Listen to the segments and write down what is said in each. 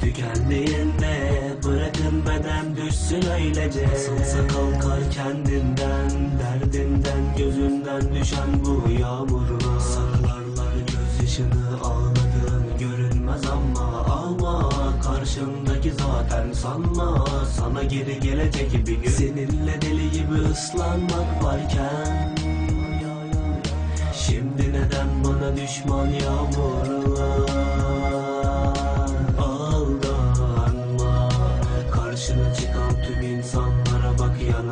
tükendiğinde Bırakın beden düşsün öylece. Nasılsa kalkar kendinden Derdinden gözünden düşen bu yağmurla Saklarlar gözyaşını ağladığın görünmez ama Ama karşındaki zaten sanma. Sana geri gelecek bir gün. Seninle deli gibi ıslanmak varken. Şimdi neden bana düşman yağmurlar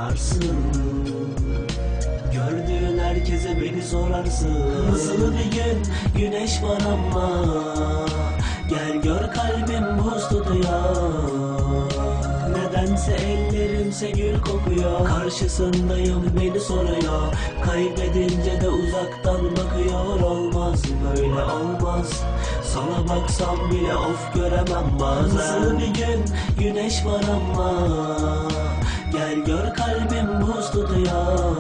yanarsın. Gördüğün herkese beni sorarsın. Nasıl bir gün güneş var ama. Gel gör kalbim buz tutuyor. Nedense ellerimse gül kokuyor. Karşısındayım beni soruyor. Kaybedince de uzaktan bakıyor. Olmaz böyle olmaz. Sana baksam bile of göremem bazen. Nasıl bir gün güneş var ama Gel gör kalbim buz tutuyor.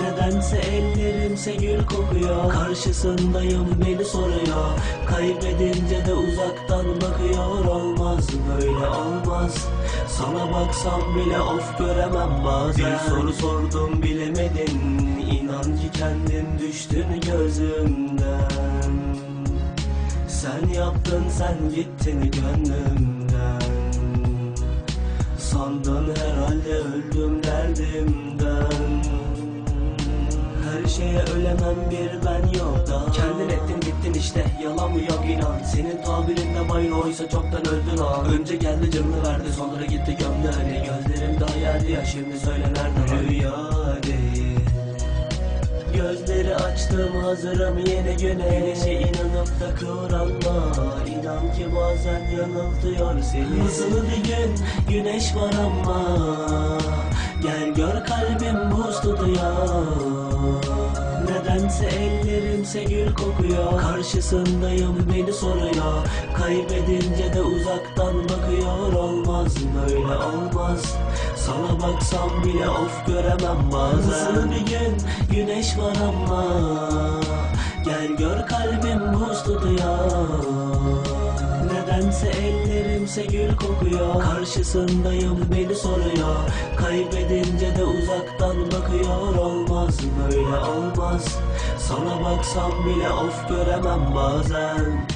Nedense ellerimse gül kokuyor. Karşısındayım beni soruyor. Kaybedince de uzaktan bakıyor. Olmaz böyle olmaz. Sana baksam bile of göremem bazen. Bir soru sordum bilemedin. İnan ki kendin düştün gözümden. Sen yaptın sen gittin gönlümden Sandın herhalde öldüm derdimden. Her şeye ölemem bir ben yok da Kendin ettin gittin işte yalan mı yok inan. Senin tabirinde bayro oysa çoktan öldün ha. Önce geldi canını verdi sonra gitti gömdü hani Gözlerim daha yerdi ya şimdi söyle nerede Rüya değil. Gözleri açtım hazırım yeni güne. Gelişe inanıp da İnan ki bazen yanıltıyor seni. Nasıl bir gün güneş var ama Gel gör kalbim buz tutuyor. Nedense ellerimse gül kokuyor. Karşısındayım beni soruyor. Kaybedince de uzaktan bakıyor. Olmaz böyle olmaz. Sana baksam bile of göremem bazen. Nasıl bir gün güneş var ama Gel gör kalbim buz tutuyor Nedense ellerimse gül kokuyor. Karşısındayım beni soruyor. Kaybedince de uzaktan bakıyor. Olmaz böyle olmaz. Sana baksam bile of göremem bazen